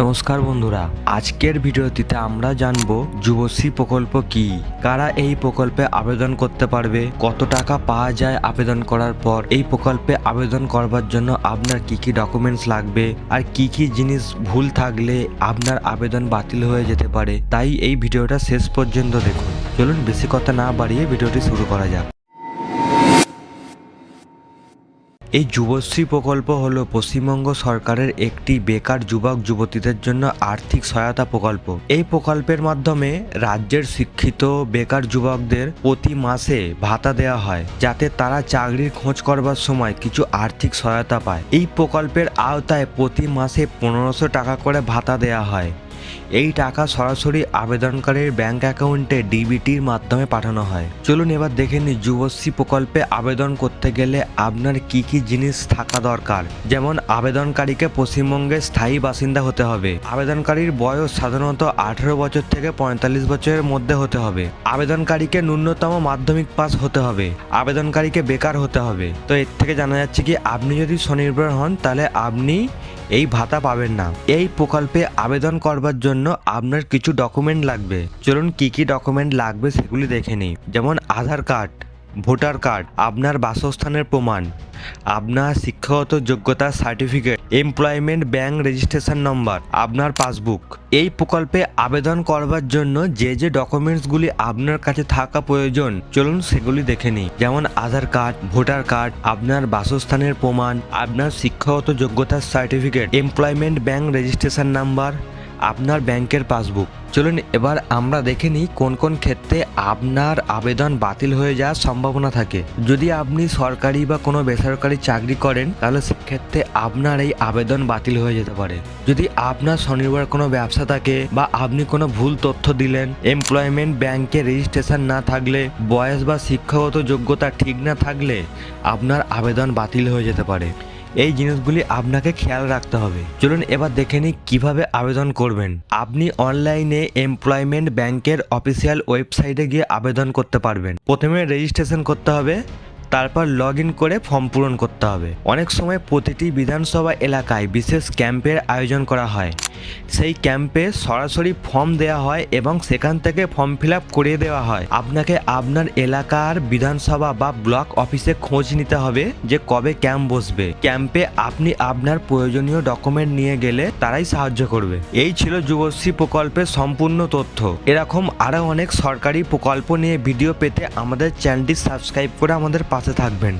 নমস্কার বন্ধুরা, আজকের ভিডিওটিতে আমরা জানব যুবশ্রী প্রকল্প কি? কারা এই প্রকল্পে আবেদন করতে পারবে? কত টাকা পাওয়া যায় আবেদন করার পর? এই প্রকল্পে আবেদন করবার জন্য আপনার কি কি ডকুমেন্টস লাগবে? আর কি কি জিনিস ভুল থাকলে আপনার আবেদন বাতিল হয়ে যেতে পারে? তাই এই ভিডিওটা শেষ পর্যন্ত দেখুন। চলুন বেশি কথা না বাড়িয়ে ভিডিওটি শুরু করা যাক। এই যুবশ্রী প্রকল্প হলো পশ্চিমবঙ্গ সরকারের একটি বেকার যুবক যুবতীদের জন্য আর্থিক সহায়তা প্রকল্প। এই প্রকল্পের মাধ্যমে রাজ্যের শিক্ষিত বেকার যুবকদের প্রতি মাসে ভাতা দেওয়া হয়, যাতে তারা চাকরির খোঁজ করবার সময় কিছু আর্থিক সহায়তা পায়। এই প্রকল্পের আওতায় প্রতি মাসে পনেরোশো টাকা করে ভাতা দেওয়া হয়। এই টাকা সরাসরি আবেদনকারীর ব্যাংক অ্যাকাউন্টে ডিবিটির মাধ্যমে পাঠানো হয়। চলুন এবার দেখে নিই যুবশ্রী প্রকল্পে আবেদন করতে গেলে আপনার কি কি জিনিস থাকা দরকার। যেমন, আবেদনকারীকে পশ্চিমবঙ্গের স্থায়ী বাসিন্দা হতে হবে। আবেদনকারীর বয়স সাধারণত আঠেরো বছর থেকে পঁয়তাল্লিশ বছরের মধ্যে হতে হবে। আবেদনকারীকে ন্যূনতম মাধ্যমিক পাস হতে হবে। আবেদনকারীকে বেকার হতে হবে। তো এর থেকে জানা যাচ্ছে কি, আপনি যদি স্বনির্ভর হন, তাহলে আপনি এই ভাতা পাবেন না। এই প্রকল্পে আবেদন করবার জন্য আপনার কিছু ডকুমেন্ট লাগবে। চলুন কি কি ডকুমেন্ট লাগবে সেগুলি দেখে নিই। যেমন আধার কার্ড, ভোটার কার্ড, আপনার বাসস্থানের প্রমাণ, আপনার শিক্ষাগত যোগ্যতা certificate employment bank registration number আপনার পাসবুক এই প্রকল্পে আবেদন করবার জন্য যে যে ডকুমেন্টসগুলি আপনার কাছে থাকা প্রয়োজন, চলুন সেগুলি দেখে নিই। যেমন আধার কার্ড, ভোটার কার্ড, আপনার বাসস্থানের প্রমাণ, আপনার শিক্ষাগত যোগ্যতার certificate employment bank registration number আপনার ব্যাংকের পাসবুক। চলুন এবার আমরা দেখে নিই কোন কোন ক্ষেত্রে আপনার আবেদন বাতিল হয়ে যাওয়ার সম্ভাবনা থাকে। যদি আপনি সরকারি বা কোনো বেসরকারি চাকরি করেন, তাহলে সেক্ষেত্রে আপনার এই আবেদন বাতিল হয়ে যেতে পারে। যদি আপনার স্বনির্ভর কোনো ব্যবসা থাকে বা আপনি কোনো ভুল তথ্য দিলেন এমপ্লয়মেন্ট ব্যাংকে রেজিস্ট্রেশন না থাকলে, বয়স বা শিক্ষাগত যোগ্যতা ঠিক না থাকলে আপনার আবেদন বাতিল হয়ে যেতে পারে। এই জিনিসগুলি আপনাকে খেয়াল রাখতে হবে। চলুন এবার দেখে নিই কীভাবে আবেদন করবেন। আপনি অনলাইনে এমপ্লয়মেন্ট ব্যাংকের অফিসিয়াল ওয়েবসাইটে গিয়ে আবেদন করতে পারবেন। প্রথমে রেজিস্ট্রেশন করতে হবে। তারপর লগ ইন করে ফর্ম পূরণ করতে হবে। অনেক সময় প্রতিটি বিধানসভা এলাকায় বিশেষ ক্যাম্পের আয়োজন করা হয়। সেই ক্যাম্পে সরাসরি ফর্ম দেওয়া হয় এবং সেখান থেকে ফর্ম ফিল আপ করিয়ে দেওয়া হয়। আপনাকে আপনার এলাকার বিধানসভা বা ব্লক অফিসে খোঁজ নিতে হবে যে কবে ক্যাম্প বসবে। ক্যাম্পে আপনি আপনার প্রয়োজনীয় ডকুমেন্ট নিয়ে গেলে তারাই সাহায্য করবে। এই ছিল যুবশ্রী প্রকল্পের সম্পূর্ণ তথ্য। এরকম আরও অনেক সরকারি প্রকল্প নিয়ে ভিডিও পেতে আমাদের চ্যানেলটি সাবস্ক্রাইব করে আমাদের পাশে থাকবেন।